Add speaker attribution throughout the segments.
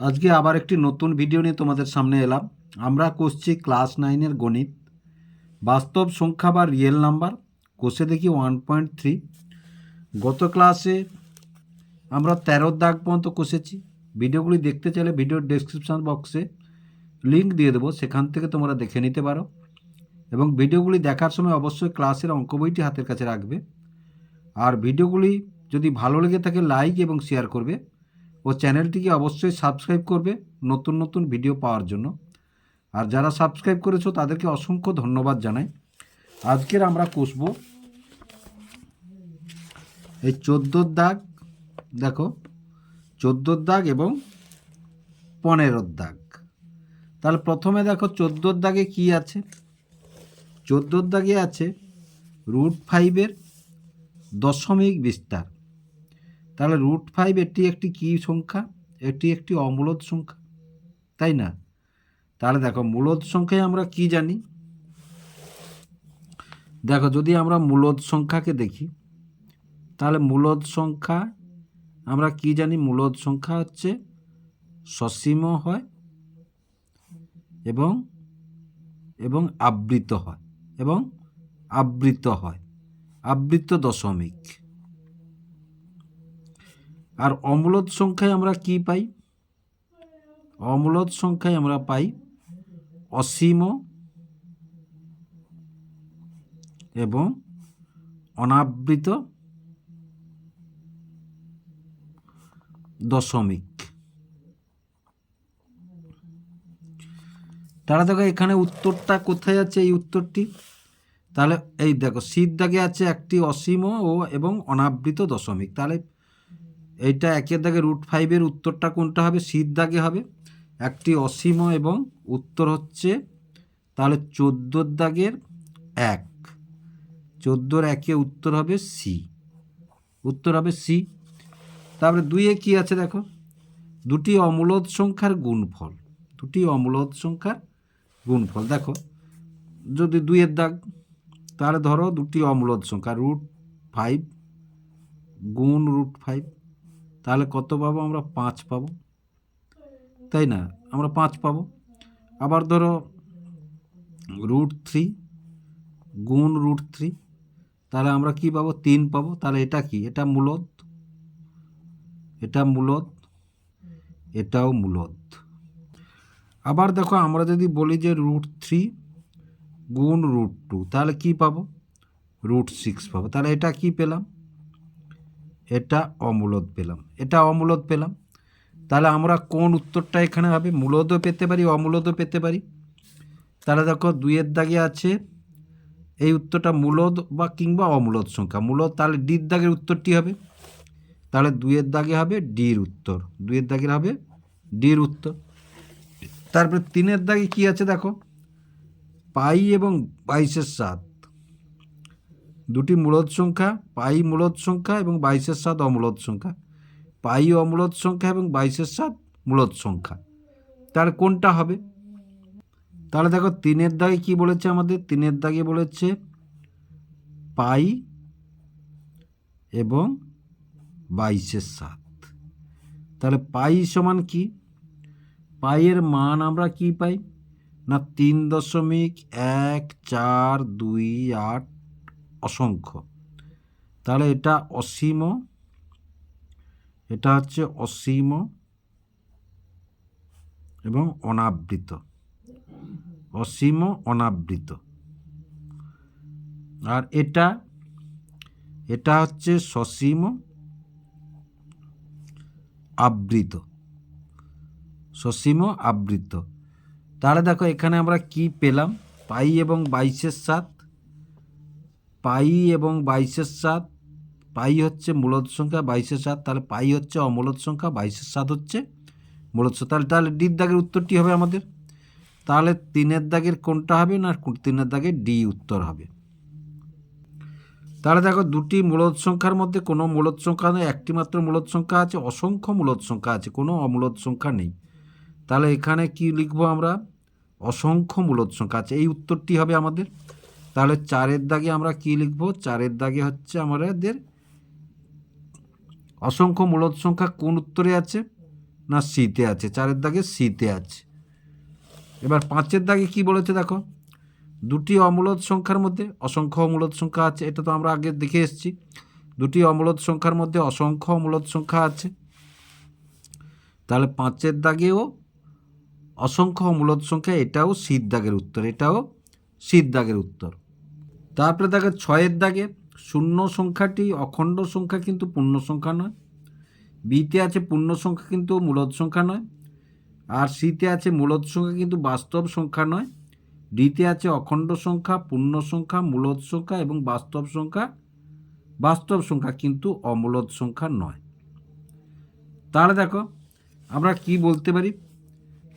Speaker 1: আজকে আবার একটি নতুন ভিডিও নিয়ে তোমাদের সামনে এলাম। আমরা করছি ক্লাস নাইনের গণিত। বাস্তব সংখ্যা বা রিয়েল নাম্বার কষে দেখি ওয়ান পয়েন্ট থ্রি গত ক্লাসে আমরা তেরোর দাগ পর্যন্ত কষেছি। ভিডিওগুলি দেখতে চাইলে ভিডিওর ডেসক্রিপশন বক্সে লিঙ্ক দিয়ে দেবো। সেখান থেকে তোমরা দেখে নিতে পারো। এবং ভিডিওগুলি দেখার সময় অবশ্যই ক্লাসের অঙ্ক বইটি হাতের কাছে রাখবে। আর ভিডিওগুলি যদি ভালো লেগে থাকে লাইক এবং শেয়ার করবে। ও চ্যানেলটিকে অবশ্যই সাবস্ক্রাইব করবে নতুন নতুন ভিডিও পাওয়ার জন্য। আর যারা সাবস্ক্রাইব করেছ, তাদেরকে অসংখ্য ধন্যবাদ জানাই। আজকের আমরা কষবো এই চোদ্দোর দাগ, দেখো চোদ্দোর দাগ এবং পনেরোর দাগ। তাহলে প্রথমে দেখো চোদ্দোর দাগে কি আছে? চোদ্দোর দাগে আছে রুট ফাইভের দশমিক বিস্তার। তাহলে রুট ফাইভ এটি একটি কী সংখ্যা? এটি একটি অমূলদ সংখ্যা, তাই না? তাহলে দেখো, মূলদ সংখ্যায় আমরা কি জানি? দেখো, যদি আমরা মূলদ সংখ্যাকে দেখি, তাহলে মূলদ সংখ্যা, আমরা কি জানি? মূলদ সংখ্যা হচ্ছে সসীম হয় এবং এবং আবৃত হয়, এবং আবৃত হয়, আবৃত দশমিক। আর অমূলদ সংখ্যায় আমরা কি পাই? অমূলদ সংখ্যায় আমরা পাই অসীম এবং অনাবৃত দশমিক। তাহলে দেখো এখানে উত্তরটা কোথায় আছে এই উত্তরটি? তাহলে এই দেখো, শীত দাগে আছে একটি অসীম ও এবং অনাবৃত দশমিক। তাহলে এইটা একের দাগে রুট ফাইভের উত্তরটা কোনটা হবে? শীত দাগে হবে। একটি অসীম এবং উত্তর হচ্ছে তাহলে চোদ্দোর দাগের এক। চোদ্দোর একে উত্তর হবে সি উত্তর হবে সি তারপরে দুইয়ে কি আছে দেখো? দুটি অমূলদ সংখ্যার গুণফল। দুটি অমূলদ সংখ্যার গুণফল। দেখো, যদি দুইয়ের দাগ, তাহলে ধরো দুটি অমূলদ সংখ্যা রুট ফাইভ গুণ রুট ফাইভ তাহলে কত পাবো আমরা? পাঁচ পাবো। তাই না? আমরা পাঁচ পাবো। আবার ধরো রুট থ্রি গুণ রুট থ্রি তাহলে আমরা কি পাবো? তিন পাবো। তাহলে এটা কি? এটা মূলত এটা মূলত এটাও মূলত আবার দেখো আমরা যদি বলি যে রুট থ্রি গুণ রুট টু তাহলে কী পাবো? রুট সিক্স পাবো। তাহলে এটা কি পেলাম? এটা অমূলদ পেলাম। এটা অমূলদ পেলাম। তাহলে আমরা কোন উত্তরটা এখানে হবে? মূলদও পেতে পারি, অমূলদও পেতে পারি। তাহলে দেখো দুইয়ের দাগে আছে, এই উত্তরটা মূলদ বা কিংবা অমূলদ সংখ্যা। মূলদ তাহলে ডির দাগের উত্তরটি হবে। তাহলে দুইয়ের দাগে হবে ডির উত্তর। দুইয়ের দাগের হবে ডির উত্তর। তারপরে তিনের দাগে কি আছে দেখো? পাই এবং বাইশের সাত। দুটি মূলদ সংখ্যা, পাই মূলদ সংখ্যা এবং বাইশের সাত অমূলদ সংখ্যা। পাই অমূলদ সংখ্যা এবং বাইশের সাত মূলদ সংখ্যা। তার কোনটা হবে? তাহলে দেখো, তিনের দাগে কি বলেছে আমাদের? তিনের দাগে বলেছে পাই এবং বাইশের সাত। তাহলে পাই সমান কি? পাইয়ের মান আমরা কি পাই? না, তিন দশমিক এক চার দুই আট অসংখ্য। তাহলে এটা অসীম, এটা হচ্ছে অসীম এবং অনাবৃত। অসীম, অনাবৃত। আর এটা এটা হচ্ছে সসীম, আবৃত। সসীম, আবৃত। তাহলে দেখো এখানে আমরা কি পেলাম? পাই এবং বাইশের সাত। পাই এবং বাইশের সাত, পাই হচ্ছে মূলদ সংখ্যা, বাইশের সাত, তাহলে পাই হচ্ছে অমূলদ সংখ্যা, বাইশের সাত হচ্ছে সংখ্যা। তাহলে তাহলে ডির দাগের উত্তরটি হবে আমাদের। তাহলে তিনের দাগের কোনটা হবে না তিনের দাগের ডি উত্তর হবে? তাহলে দেখো, দুটি মূলদ সংখ্যার মধ্যে কোনো মূলদ সংখ্যা নেই, একটি মাত্র মূলদ সংখ্যা আছে, অসংখ্য মূলদ সংখ্যা আছে, কোনো অমূলদ সংখ্যা নেই। তাহলে এখানে কি লিখব আমরা? অসংখ্য মূলদ সংখ্যা আছে, এই উত্তরটি হবে আমাদের। তাহলে চারের দাগে আমরা কি লিখব? চারের দাগে হচ্ছে আমাদের অসংখ্য মূলদ সংখ্যা কোন উত্তরে আছে? না সিতে আছে। চারের দাগে সিতে আছে। এবার পাঁচের দাগে কি বলেছে দেখো? দুটি অমূলদ সংখ্যার মধ্যে অসংখ্য অমূলদ সংখ্যা আছে, এটা তো আমরা আগে দেখে এসেছি। দুটি অমূলদ সংখ্যার মধ্যে অসংখ্য অমূলদ সংখ্যা আছে। তাহলে পাঁচের দাগেও অসংখ্য অমূলদ সংখ্যা, এটাও শীত দাগের উত্তর, এটাও শীত দাগের উত্তর। তারপরে দেখো ছয়ের দাগে শূন্য সংখ্যাটি অখণ্ড সংখ্যা কিন্তু পূর্ণ সংখ্যা নয়। বিতে আছে পূর্ণ সংখ্যা কিন্তু মূলদ সংখ্যা নয়। আর সিতে আছে মূলদ সংখ্যা কিন্তু বাস্তব সংখ্যা নয়। ডিতে আছে অখণ্ড সংখ্যা, পূর্ণ সংখ্যা, মূলদ সংখ্যা এবং বাস্তব সংখ্যা। বাস্তব সংখ্যা কিন্তু অমূলদ সংখ্যা নয়। তাহলে দেখো আমরা কি বলতে পারি?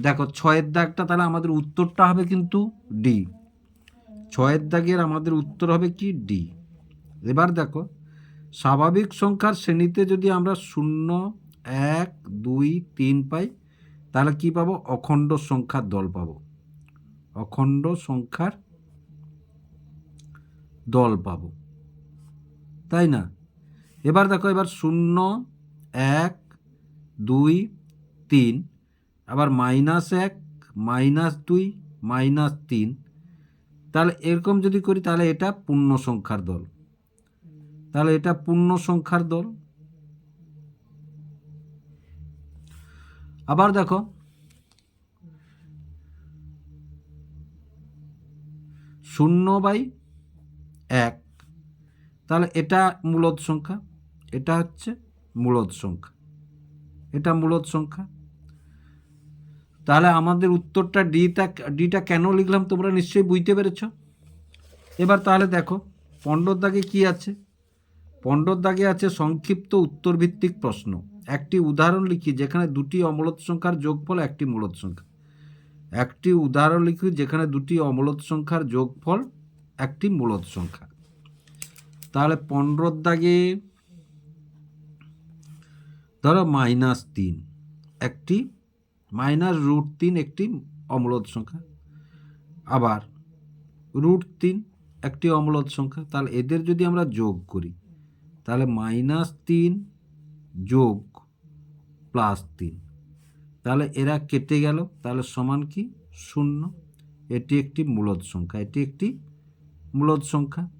Speaker 1: দেখো ছয়ের দাগটা তাহলে আমাদের উত্তরটা হবে কিন্তু ডি। ছয়ের দাগের আমাদের উত্তর হবে কি? ডি এবার দেখো, স্বাভাবিক সংখ্যার শ্রেণীতে যদি আমরা শূন্য, এক, দুই, তিন পাই, তাহলে কি পাবো? অখণ্ড সংখ্যার দল পাবো। অখণ্ড সংখ্যার দল পাবো। তাই না? এবার দেখো, এবার শূন্য, এক, দুই, তিন, আবার মাইনাস এক, মাইনাস দুই, মাইনাস তিন তাহলে এরকম যদি করি, তাহলে এটা পূর্ণ সংখ্যার দল। তাহলে এটা পূর্ণ সংখ্যার দল। আবার দেখো, শূন্য বাই এক, তাহলে এটা মূলদ সংখ্যা, এটা হচ্ছে মূলদ সংখ্যা, এটা মূলদ সংখ্যা। তাহলে আমাদের উত্তরটা ডিটা ডিটা কেন লিখলাম তোমরা নিশ্চয়ই বুঝতে পেরেছ? এবার তাহলে দেখো, পণ্ডর দাগে কি আছে? পণ্ডর দাগে আছে সংক্ষিপ্ত উত্তরভিত্তিক প্রশ্ন। একটি উদাহরণ লিখি যেখানে দুটি অমূলদ সংখ্যার যোগফল, একটি মূলদ সংখ্যা। একটি উদাহরণ লিখি যেখানে দুটি অমূলদ সংখ্যার যোগফল, একটি মূলদ সংখ্যা। তাহলে পনেরোর দাগে ধরো মাইনাস তিন, একটি মাইনাস রুট তিন একটি অমূলদ সংখ্যা। আবার রুট তিন একটি অমূলদ সংখ্যা, তাহলে এদের যদি আমরা যোগ করি, তাহলে মাইনাস তিন যোগ প্লাস তিন। তাহলে এরা কেটে গেল, তাহলে সমান কি? শূন্য। এটি একটি মূলদ সংখ্যা, এটি একটি মূলদ সংখ্যা।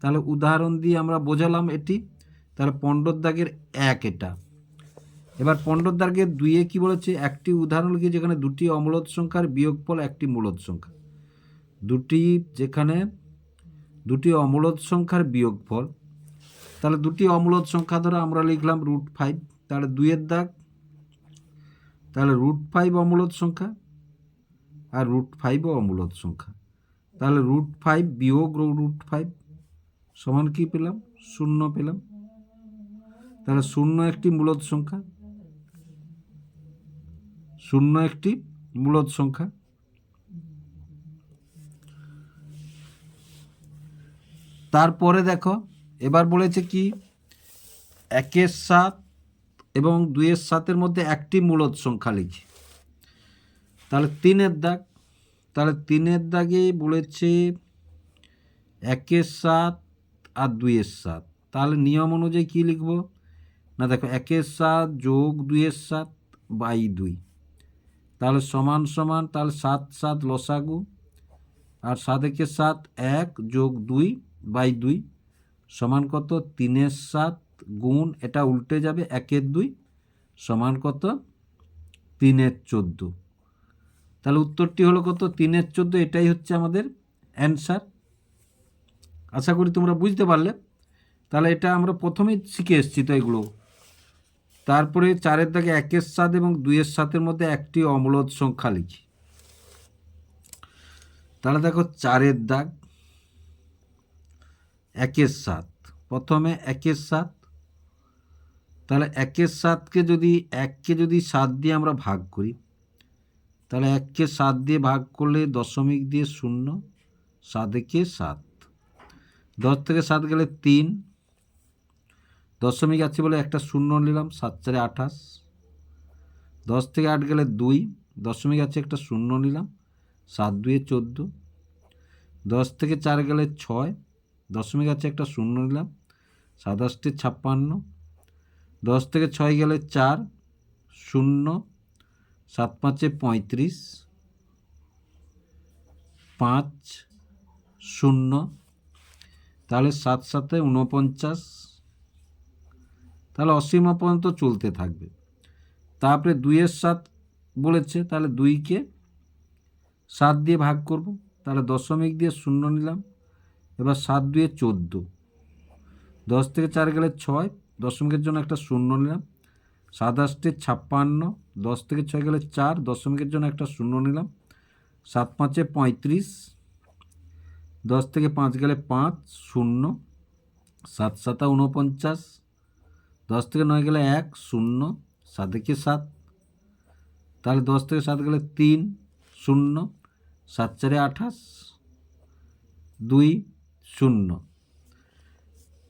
Speaker 1: তাহলে উদাহরণ দিয়ে আমরা বোঝালাম এটি। তাহলে পণ্ডর দাগের এক এটা। এবার পণ্ডর দাগের দুইয়ে কি বলেছে? একটি উদাহরণ লিখে যেখানে দুটি অমূলদ সংখ্যার বিয়োগফল একটি মূলদ সংখ্যা। দুটি যেখানে দুটি অমূলদ সংখ্যার বিয়োগফল তাহলে দুটি অমূলদ সংখ্যা ধরে আমরা লিখলাম রুট ফাইভ তাহলে দুইয়ের দাগ, তাহলে রুট ফাইভ অমূলদ সংখ্যা আর রুট ফাইভও অমূলদ সংখ্যা। তাহলে রুট ফাইভ বিয়োগ রুট ফাইভ সমান কি পেলাম? শূন্য পেলাম। তাহলে শূন্য একটি মূলদ সংখ্যা শূন্য একটি মূলদ সংখ্যা। তারপরে দেখো, এবার বলেছে কি? একের সাত এবং দুইয়ের সাতের মধ্যে একটি মূলদ সংখ্যা লিখি। তাহলে তিনের দাগ। তাহলে তিনের দাগে বলেছে একের সাত আর দুইয়ের সাত। তাহলে নিয়ম অনুযায়ী কী লিখব? না দেখো, একের সাত যোগ দুইয়ের সাত বাই দুই। তাহলে সমান সমান তাহলে সাত সাত লসাগু। আর সাত একে সাত? এক যোগ দুই বাই দুই। সমান কত? তিনের সাত গুণ, এটা উল্টে যাবে একের দুই। সমান কত? তিনের চোদ্দ। তাহলে উত্তরটি হলো কত? তিনের চোদ্দ, এটাই হচ্ছে আমাদের অ্যান্সার। আশা করি তোমরা বুঝতে পারলে। তাহলে এটা আমরা প্রথমেই শিখে এসেছি তো এগুলো। তারপরে চারের দাগে একের সাত এবং দুইয়ের সাতের মধ্যে একটি অমূলদ সংখ্যা লিখি। তাহলে দেখো চারের দাগ, একের সাত। প্রথমে একের সাত। তাহলে একের সাতকে যদি, এককে যদি সাত দিয়ে আমরা ভাগ করি, তাহলে এককে সাত দিয়ে ভাগ করলে দশমিক দিয়ে শূন্য সাত একে সাত। দশ থেকে সাত গেলে তিন দশমিক আছে বলে একটা শূন্য নিলাম, সাত চারে আঠাশ। দশ থেকে আট গেলে দুই, দশমিক আছে একটা শূন্য নিলাম, সাত দুয়ে চোদ্দ। দশ থেকে চার গেলে ছয়, দশমিক আছে একটা শূন্য নিলাম সাতাশটি ছাপ্পান্ন। দশ থেকে ছয় গেলে চার, শূন্য, সাত পাঁচে পঁয়ত্রিশ। পাঁচ, শূন্য। তাহলে সাত সাতে উনপঞ্চাশ তাহলে অসীমা পর্যন্ত চলতে থাকবে। তারপরে দুইয়ের সাত বলেছে, তাহলে দুইকে সাত দিয়ে ভাগ করব। তাহলে দশমিক দিয়ে শূন্য নিলাম। এবার সাত দুয়ে চোদ্দ। দশ থেকে চার গেলে ছয়, দশমিকের জন্য একটা শূন্য নিলাম। সাত আষ্টে ছাপ্পান্ন, দশ থেকে ছয় গেলে চার, দশমিকের জন্য একটা শূন্য নিলাম। সাত পাঁচে পঁয়ত্রিশ, দশ থেকে পাঁচ গেলে পাঁচ, শূন্য। সাত সাতা উনপঞ্চাশ দশ থেকে নয় গেলে এক, শূন্য, সাত একে সাত? তাহলে দশ থেকে সাত গেলে তিন, শূন্য, সাত চারে আঠাশ, দুই, শূন্য।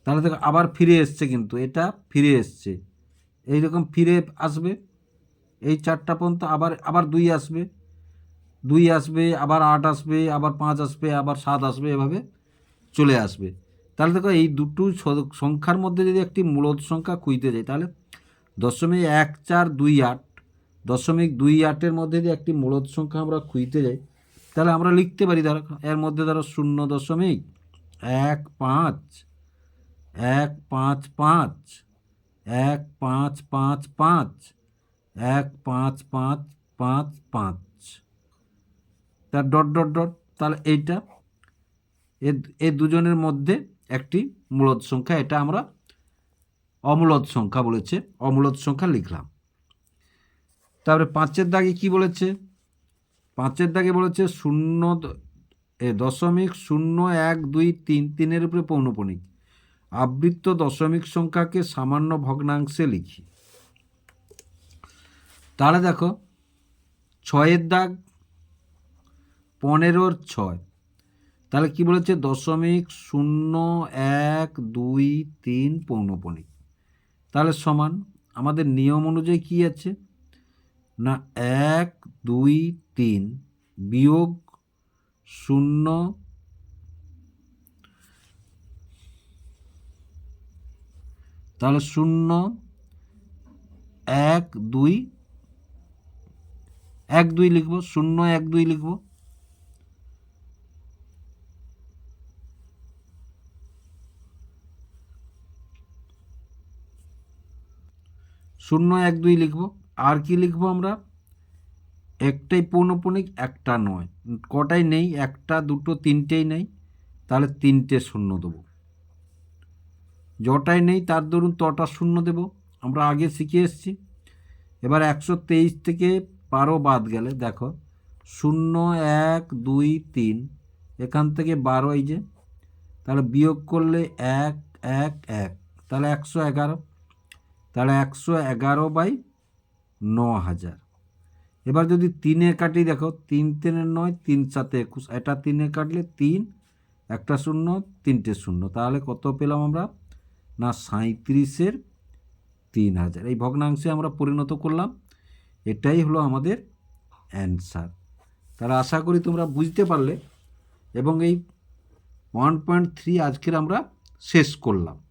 Speaker 1: তাহলে দেখো আবার ফিরে এসছে কিন্তু, এটা ফিরে এসছে। এইরকম ফিরে আসবে, এই চারটা পর্যন্ত আবার আবার দুই আসবে। দুই আসবে, আবার আট আসবে, আবার পাঁচ আসবে, আবার সাত আসবে, এভাবে চলে আসবে। তাহলে দেখো এই দুটো সংখ্যার মধ্যে যদি একটি মূলত সংখ্যা খুঁজতে যাই, তাহলে দশমিক এক চার দুই আট, দশমিক দুই আটের মধ্যে যদি একটি মূলত সংখ্যা আমরা খুঁজতে যাই, তাহলে আমরা লিখতে পারি, ধরো এর মধ্যে ধরো শূন্য দশমিক এক পাঁচ এক পাঁচ পাঁচ, এক পাঁচ পাঁচ পাঁচ, এক পাঁচ পাঁচ পাঁচ পাঁচ। তার ডট ডট ডট, তাহলে এইটা এ দুজনের মধ্যে একটি মূলদ সংখ্যা, এটা আমরা অমূলদ সংখ্যা বলেছে, অমূলদ সংখ্যা লিখলাম। তারপরে পাঁচের দাগে কি বলেছে? পাঁচের দাগে বলেছে শূন্য এ দশমিক শূন্য এক দুই তিন, তিনের উপরে পৌনপণিক। আবৃত্ত দশমিক সংখ্যাকে সামান্য ভগ্নাংশে লিখি। তাহলে দেখো, ছয়ের দাগ পনেরোর ছয়। তাহলে কি বলেছে? দশমিক শূন্য এক দুই তিন পৌনপণিক তাহলে সমান, আমাদের নিয়ম অনুযায়ী কি আছে? না, এক, দুই, তিন বিয়োগ শূন্য তাহলে শূন্য এক দুই এক দুই লিখব, শূন্য এক দুই লিখব। শূন্য এক দুই লিখব। আর কি লিখব আমরা? একটাই পৌনপণিক একটা নয়। কটাই নেই? একটা, দুটো, তিনটেই নেই। তাহলে তিনটে শূন্য দেবো। যটাই নেই, তার দরুন তটা শূন্য দেব। আমরা আগে শিখে এসেছি। এবার একশো তেইশ থেকে বারো বাদ গেলে দেখো, শূন্য এক দুই তিন, এখান থেকে বারো এই যে, তাহলে বিয়োগ করলে এক এক এক। তাহলে একশো এগারো। তাহলে একশো এগারো বাই ন হাজার। এবার যদি তিনে কাটি দেখো, তিন তিনে নয়, তিন সাথে একুশ। এটা তিনে কাটলে তিন, একটা শূন্য, তিনটে শূন্য। তাহলে কত পেলাম আমরা? না সাঁত্রিশের তিন হাজার। এই ভগ্নাংশে আমরা পরিণত করলাম। এটাই হলো আমাদের অ্যান্সার। তাহলে আশা করি তোমরা বুঝতে পারলে এবং এই ওয়ান পয়েন্ট থ্রি আজকের আমরা শেষ করলাম।